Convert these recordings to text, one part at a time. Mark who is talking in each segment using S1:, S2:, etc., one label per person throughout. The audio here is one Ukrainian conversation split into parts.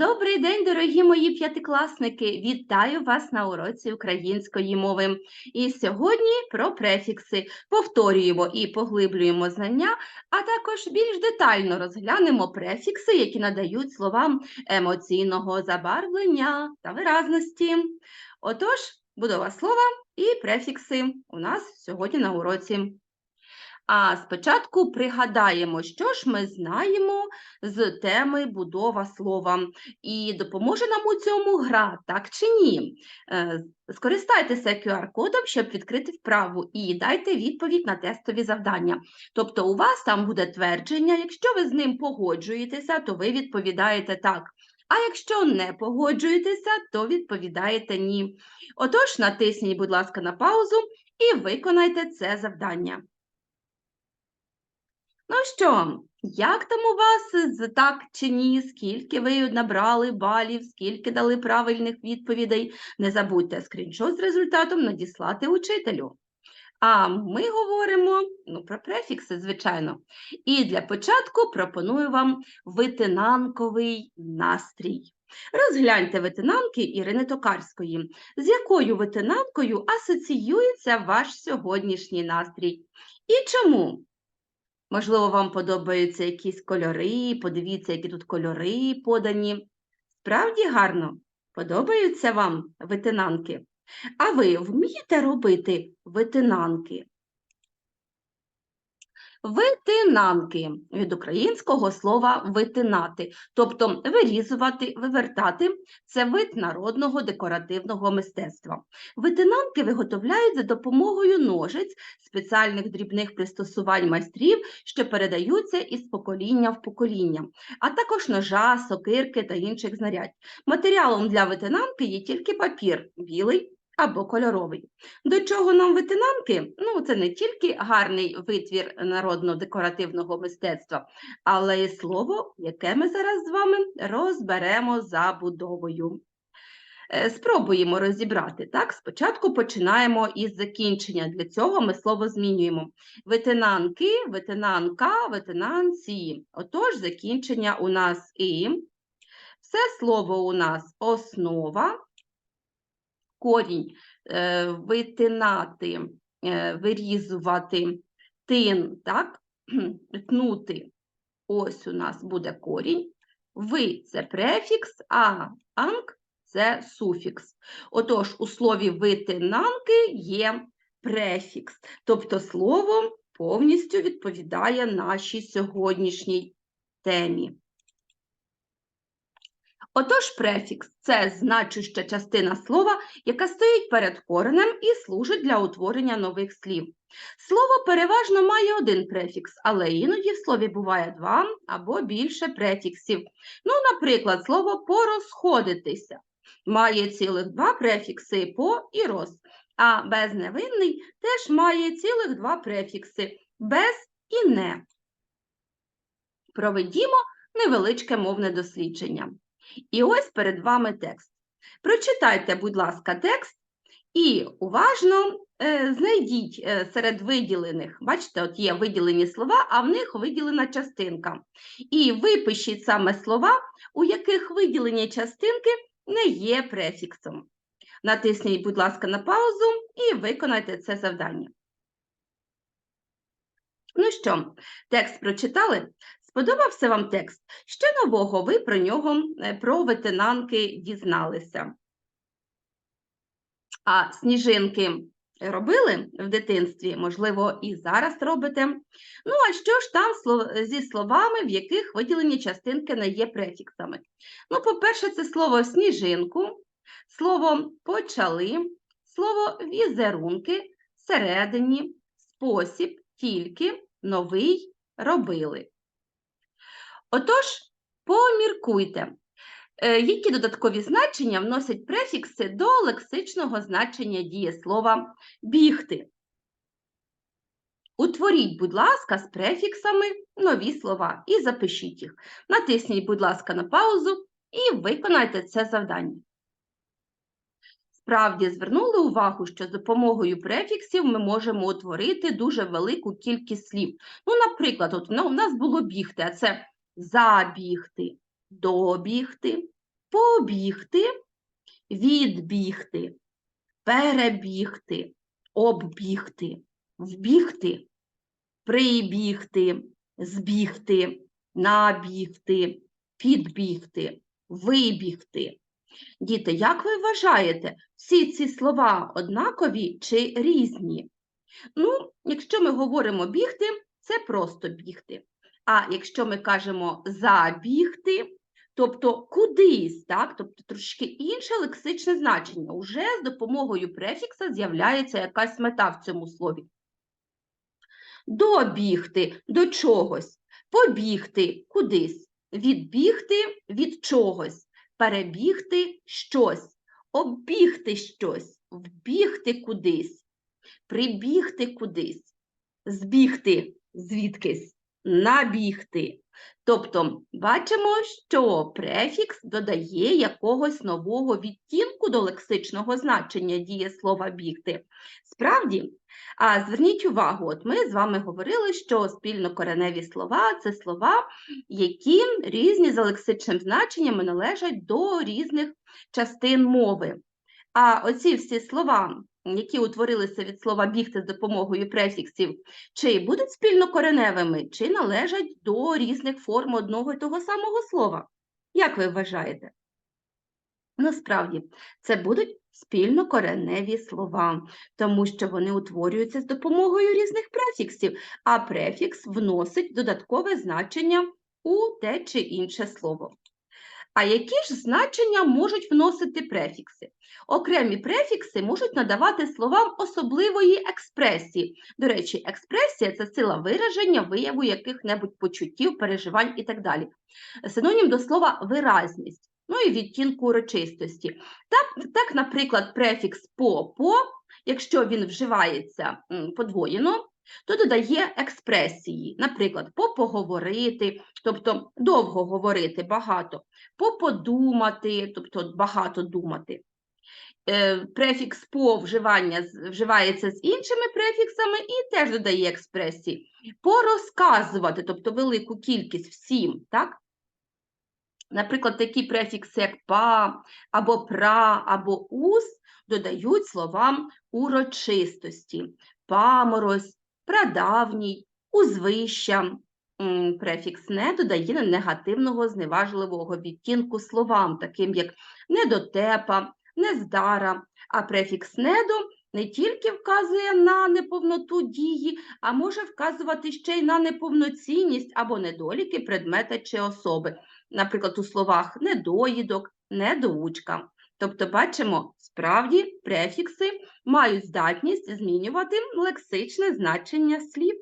S1: Добрий день, дорогі мої п'ятикласники! Вітаю вас на уроці української мови. І сьогодні про префікси. Повторюємо і поглиблюємо знання, а також більш детально розглянемо префікси, які надають словам емоційного забарвлення та виразності. Отож, будова слова і префікси у нас сьогодні на уроці. А спочатку пригадаємо, що ж ми знаємо з теми будова слова. І допоможе нам у цьому гра, так чи ні? Е, Скористайтеся QR-кодом, щоб відкрити вправу, і дайте відповідь на тестові завдання. Тобто у вас там буде твердження, якщо ви з ним погоджуєтеся, то ви відповідаєте так. А якщо не погоджуєтеся, то відповідаєте ні. Отож, натисніть, будь ласка, на паузу і виконайте це завдання. Ну що, як там у вас з так чи ні? Скільки ви набрали балів, скільки дали правильних відповідей? Не забудьте скріншот з результатом надіслати учителю. А ми говоримо ну, про префікси, звичайно. І для початку пропоную вам витинанковий настрій. Розгляньте витинанки Ірини Токарської. З якою витинанкою асоціюється ваш сьогоднішній настрій? І чому? Можливо, вам подобаються якісь кольори, подивіться, які тут кольори подані. Справді гарно, подобаються вам витинанки? А ви вмієте робити витинанки? Витинанки від українського слова витинати, тобто вирізувати, вивертати це вид народного декоративного мистецтва. Витинанки виготовляють за допомогою ножиць, спеціальних дрібних пристосувань майстрів, що передаються із покоління в покоління, а також ножа, сокирки та інших знарядь. Матеріалом для витинанки є тільки папір білий або кольоровий. До чого нам витинанки? Ну, це не тільки гарний витвір народно-декоративного мистецтва, але й слово, яке ми зараз з вами розберемо за будовою. Е, Спробуємо розібрати. Так, Спочатку починаємо із закінчення. Для цього ми слово змінюємо. Витинанки, витинанка, витинанці. Отож, закінчення у нас і. Все слово у нас основа, корінь е, витинати, е, вирізувати, тин, так? тнути. Ось у нас буде корінь. Ви це префікс, а анк це суфікс. Отож, у слові витинанки є префікс, тобто слово повністю відповідає нашій сьогоднішній темі. Отож, префікс це значуща частина слова, яка стоїть перед коренем і служить для утворення нових слів. Слово переважно має один префікс, але іноді в слові буває два або більше префіксів. Ну, наприклад, слово порозходитися має цілих два префікси по і роз, а безневинний теж має цілих два префікси без і не. Проведімо невеличке мовне дослідження. І ось перед вами текст. Прочитайте, будь ласка, текст і уважно е, знайдіть е, серед виділених, бачите, от є виділені слова, а в них виділена частинка. І випишіть саме слова, у яких виділені частинки не є префіксом. Натисніть, будь ласка, на паузу і виконайте це завдання. Ну що, текст прочитали? Сподобався вам текст? Що нового ви про нього, е, про ветенанки дізналися? А сніжинки робили в дитинстві, можливо, і зараз робите. Ну, а що ж там зі словами, в яких виділені частинки не є префіксами? Ну, по-перше, це слово сніжинку, слово почали, слово візерунки, всередині, спосіб, тільки, новий, робили. Отож, поміркуйте, е, які додаткові значення вносять префікси до лексичного значення дієслова бігти. Утворіть, будь ласка, з префіксами нові слова і запишіть їх. Натисніть, будь ласка, на паузу і виконайте це завдання. Справді звернули увагу, що з допомогою префіксів ми можемо утворити дуже велику кількість слів. Ну, наприклад, от ну, у нас було бігти, а це забігти, добігти, побігти, відбігти, перебігти, оббігти, вбігти, прибігти, збігти, набігти, підбігти, вибігти. Діти, як ви вважаєте, всі ці слова однакові чи різні? Ну, якщо ми говоримо бігти, це просто бігти. А якщо ми кажемо забігти, тобто кудись, так? тобто трошки інше лексичне значення, уже з допомогою префікса з'являється якась мета в цьому слові. Добігти до чогось, побігти кудись, відбігти від чогось, перебігти щось, оббігти щось, вбігти кудись, прибігти кудись, збігти звідкись, набігти. Тобто бачимо, що префікс додає якогось нового відтінку до лексичного значення дієслова бігти. Справді, а зверніть увагу, от ми з вами говорили, що спільнокореневі слова це слова, які різні за лексичним значенням належать до різних частин мови. А оці всі слова, які утворилися від слова бігти з допомогою префіксів, чи будуть спільнокореневими, чи належать до різних форм одного і того самого слова. Як ви вважаєте? Насправді, це будуть спільнокореневі слова, тому що вони утворюються з допомогою різних префіксів, а префікс вносить додаткове значення у те чи інше слово. А які ж значення можуть вносити префікси? Окремі префікси можуть надавати словам особливої експресії. До речі, експресія це сила вираження, вияву яких-небудь почуттів, переживань і так далі. Синонім до слова виразність, ну і відтінку урочистості. Так, так наприклад, префікс по-по, якщо він вживається подвоєно, то додає експресії, наприклад, попоговорити, тобто довго говорити багато, поподумати, тобто багато думати. Е, Префікс по вживання вживається з іншими префіксами і теж додає експресії. Порозказувати, тобто велику кількість всім, так? Наприклад, такі префікси, як па, або пра, або ус, додають словам урочистості. Паморозь, прадавній, узвища. Префікс не додає негативного зневажливого відтінку словам, таким як недотепа, нездара, а префікс недо не тільки вказує на неповноту дії, а може вказувати ще й на неповноцінність або недоліки предмета чи особи. Наприклад, у словах недоїдок, недоучка. Тобто, бачимо, справді префікси мають здатність змінювати лексичне значення слів.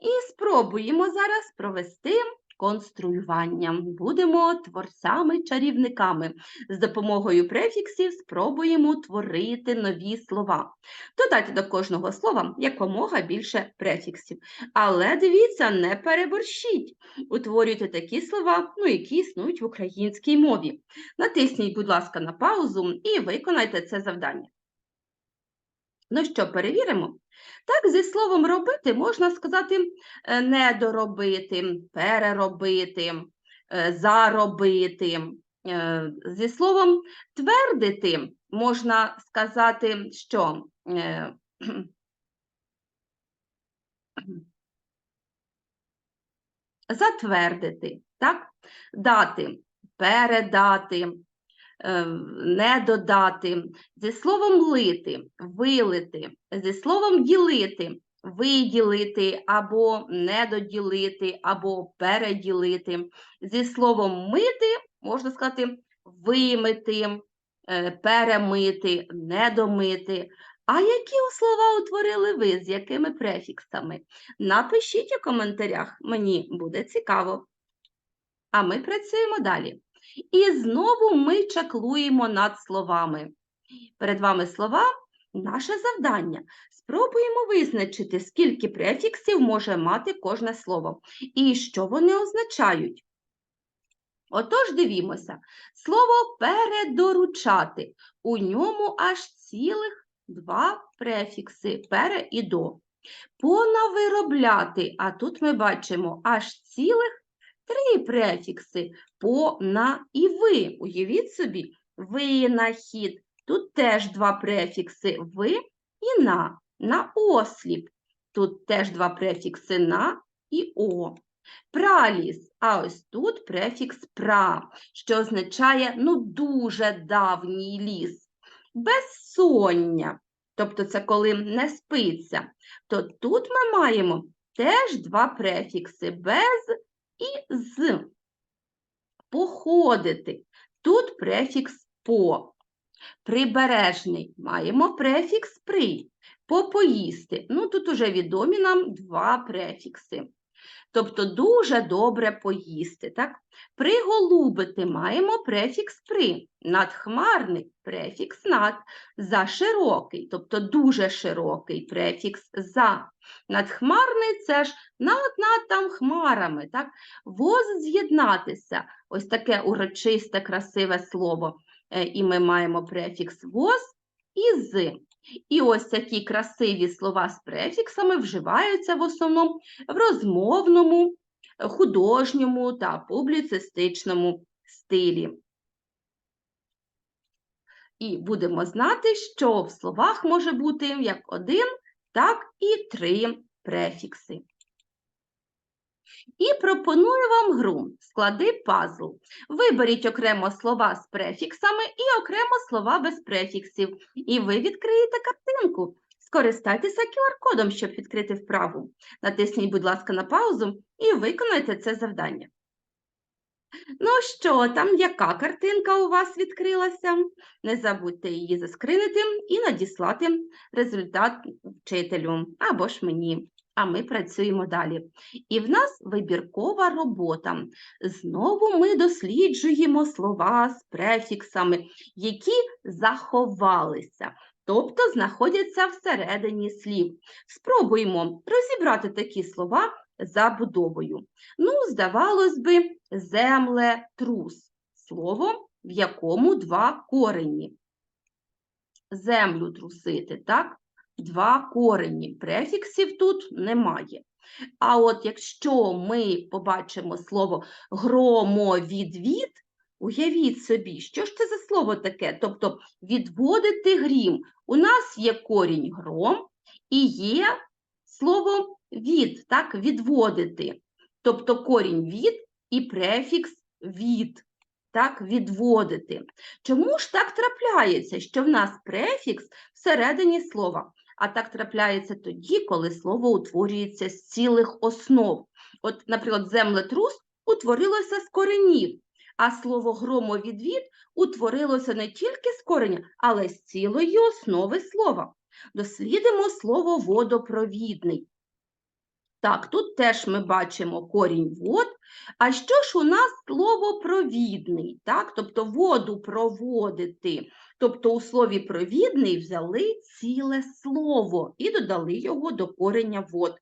S1: І спробуємо зараз провести конструювання. Будемо творцями-чарівниками. З допомогою префіксів спробуємо творити нові слова. Додайте до кожного слова якомога більше префіксів. Але дивіться, не переборщіть. Утворюйте такі слова, ну, які існують в українській мові. Натисніть, будь ласка, на паузу і виконайте це завдання. Ну що, перевіримо? Так, зі словом робити можна сказати е, недоробити, переробити, е, заробити. Е, Зі словом твердити можна сказати, що затвердити, так? дати, передати, не додати, зі словом лити, вилити, зі словом ділити, виділити або недоділити, або переділити, зі словом мити, можна сказати, вимити, е, перемити, недомити. А які слова утворили ви, з якими префіксами? Напишіть у коментарях, мені буде цікаво. А ми працюємо далі. І знову ми чаклуємо над словами. Перед вами слова наше завдання. Спробуємо визначити, скільки префіксів може мати кожне слово і що вони означають. Отож, дивімося. Слово передоручати. У ньому аж цілих два префікси пере і до. Понавиробляти, а тут ми бачимо аж цілих три префікси по, на і ви. Уявіть собі, винахід. Тут теж два префікси ви і на, на осліп. Тут теж два префікси на і о. Праліс, а ось тут префікс пра, що означає ну дуже давній ліс. Безсоння, тобто це коли не спиться, то тут ми маємо теж два префікси без і з. Походити. Тут префікс по. Прибережний маємо префікс при. Попоїсти. Ну, тут уже відомі нам два префікси. Тобто дуже добре поїсти. Так? Приголубити маємо префікс при. Надхмарний префікс над. За широкий, тобто дуже широкий префікс за. Надхмарний це ж над над там хмарами. Так? Воз з'єднатися. Ось таке урочисте, красиве слово. Е, І ми маємо префікс воз і з. І ось такі красиві слова з префіксами вживаються в основному в розмовному, художньому та публіцистичному стилі. І будемо знати, що в словах може бути як один, так і три префікси. І пропоную вам гру склади пазл. Виберіть окремо слова з префіксами і окремо слова без префіксів. І ви відкриєте картинку. Скористайтеся QR-кодом, щоб відкрити вправу. Натисніть, будь ласка, на паузу і виконайте це завдання. Ну що, там яка картинка у вас відкрилася? Не забудьте її заскринити і надіслати результат вчителю або ж мені. А ми працюємо далі. І в нас вибіркова робота. Знову ми досліджуємо слова з префіксами, які заховалися, тобто знаходяться всередині слів. Спробуємо розібрати такі слова за будовою. Ну, здавалось би, землетрус слово, в якому два корені. Землю трусити, так? Два корені. Префіксів тут немає. А от якщо ми побачимо слово громовідвід, уявіть собі, що ж це за слово таке? Тобто відводити грім. У нас є корінь гром і є слово від, так, відводити. Тобто корінь від і префікс від, так, відводити. Чому ж так трапляється, що в нас префікс всередині слова? А так трапляється тоді, коли слово утворюється з цілих основ. От, наприклад, землетрус утворилося з коренів, а слово громовідвід утворилося не тільки з кореня, але з цілої основи слова. Дослідимо слово водопровідний. Так, тут теж ми бачимо корінь вод. А що ж у нас слово провідний? Так? Тобто воду проводити. Тобто у слові провідний взяли ціле слово і додали його до кореня вод.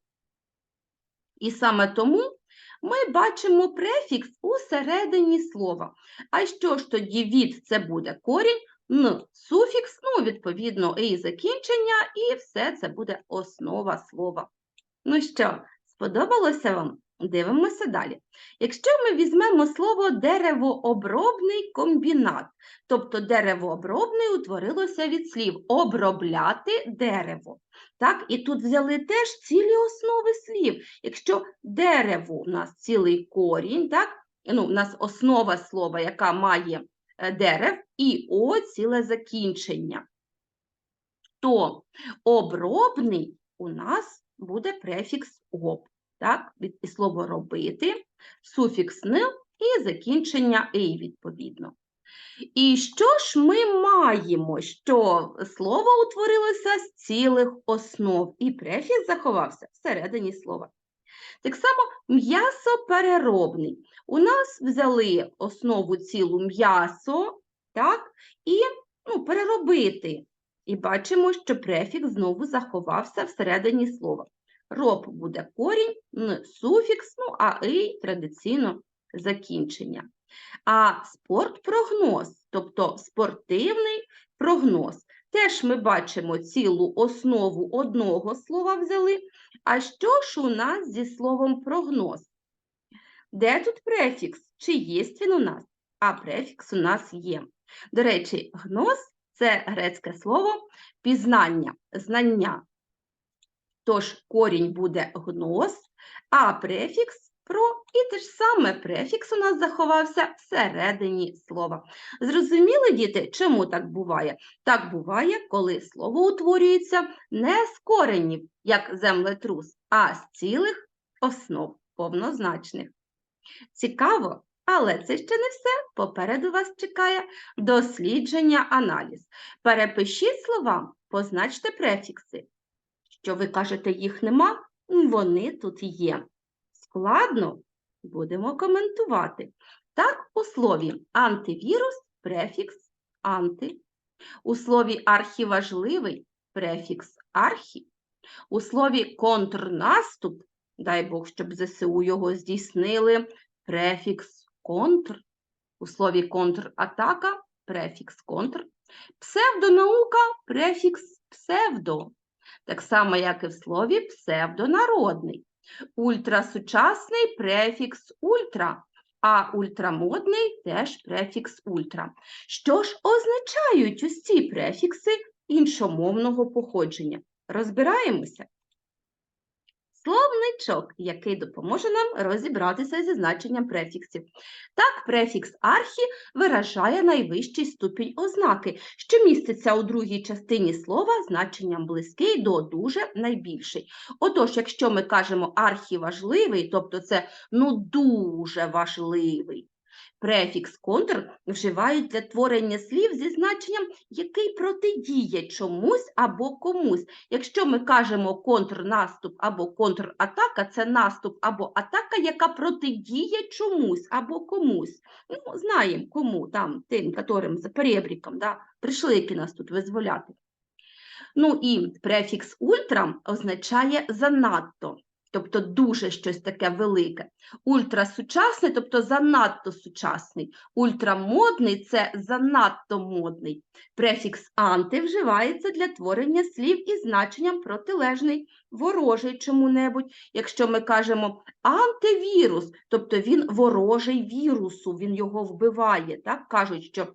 S1: І саме тому ми бачимо префікс у середині слова. А що ж тоді від це буде корінь, н суфікс, ну, відповідно, і закінчення, і все це буде основа слова. Ну що, сподобалося вам? Дивимося далі. Якщо ми візьмемо слово деревообробний комбінат, тобто деревообробний утворилося від слів обробляти дерево. Так, І тут взяли теж цілі основи слів. Якщо дерево у нас цілий корінь, так, ну, у нас основа слова, яка має е, дерев, і о ціле закінчення, то обробний у нас буде префікс об так, від і слово робити, суфікс «нил» і закінчення «ей» відповідно. І що ж ми маємо? Що слово утворилося з цілих основ, і префікс заховався всередині слова. Так само м'ясопереробний. У нас взяли основу цілу м'ясо, так, і ну, переробити. І бачимо, що префікс знову заховався всередині слова. Роб буде корінь, суфікс, ну, а ий традиційно закінчення. А спортпрогноз, тобто спортивний прогноз. Теж ми бачимо цілу основу одного слова взяли. А що ж у нас зі словом прогноз? Де тут префікс? Чи є він у нас? А префікс у нас є. До речі, гнос це грецьке слово пізнання, знання. Тож корінь буде гнос, а префікс про і те ж саме префікс у нас заховався всередині слова. Зрозуміли, діти, чому так буває? Так буває, коли слово утворюється не з коренів, як землетрус, а з цілих основ повнозначних. Цікаво, але це ще не все. Попереду вас чекає дослідження, аналіз. Перепишіть слова, позначте префікси. Що ви кажете, їх нема? Вони тут є. Складно? Будемо коментувати. Так, у слові антивірус префікс анти. У слові архіважливий префікс архі. У слові контрнаступ, дай Бог, щоб ЗСУ його здійснили, префікс контр. У слові контратака префікс контр. Псевдонаука префікс псевдо. Так само, як і в слові псевдонародний. Ультрасучасний префікс ультра, а ультрамодний теж префікс ультра. Що ж означають ці префікси іншомовного походження? Розбираємося. Словничок, який допоможе нам розібратися зі значенням префіксів. Так, префікс архі виражає найвищий ступінь ознаки, що міститься у другій частині слова значенням близький до дуже найбільший. Отож, якщо ми кажемо архіважливий, тобто це ну дуже важливий, префікс контр вживають для творення слів зі значенням, який протидіє чомусь або комусь. Якщо ми кажемо контрнаступ або контратака, це наступ або атака, яка протидіє чомусь або комусь. Ну, знаємо кому, там, тим, которым за перебріком, да, прийшли, які нас тут визволяти. Ну і префікс ультра означає занадто, тобто дуже щось таке велике. Ультрасучасний, тобто занадто сучасний. Ультрамодний це занадто модний. Префікс анти вживається для творення слів із значенням протилежний, ворожий чому-небудь. Якщо ми кажемо антивірус, тобто він ворожий вірусу, він його вбиває. Так? Кажуть, що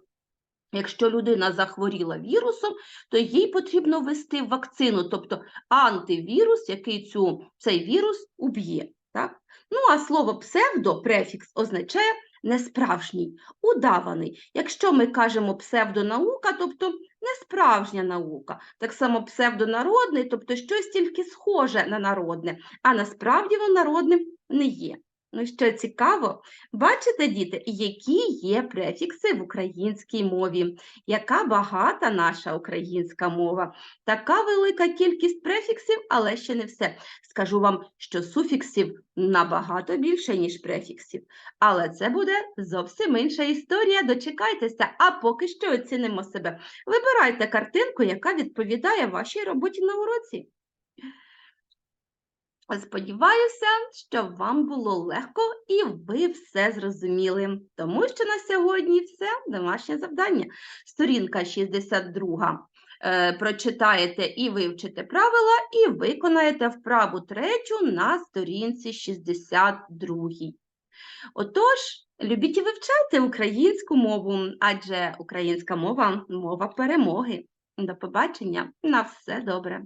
S1: Якщо людина захворіла вірусом, то їй потрібно ввести вакцину, тобто антивірус, який цю, цей вірус уб'є. Так? Ну, а слово псевдо, префікс, означає несправжній, удаваний. Якщо ми кажемо псевдонаука, тобто несправжня наука. Так само псевдонародний, тобто щось тільки схоже на народне, а насправді воно народним не є. Ну, що цікаво, бачите, діти, які є префікси в українській мові, яка багата наша українська мова, така велика кількість префіксів, але ще не все. Скажу вам, що суфіксів набагато більше, ніж префіксів. Але це буде зовсім інша історія. Дочекайтеся, а поки що оцінимо себе. Вибирайте картинку, яка відповідає вашій роботі на уроці. Сподіваюся, що вам було легко і ви все зрозуміли, тому що на сьогодні все домашнє завдання. Сторінка 62. Е, прочитаєте і вивчите правила, і виконаєте вправу третю на сторінці 62. Отож, любіть і вивчайте українську мову, адже українська мова мова перемоги. До побачення, на все добре.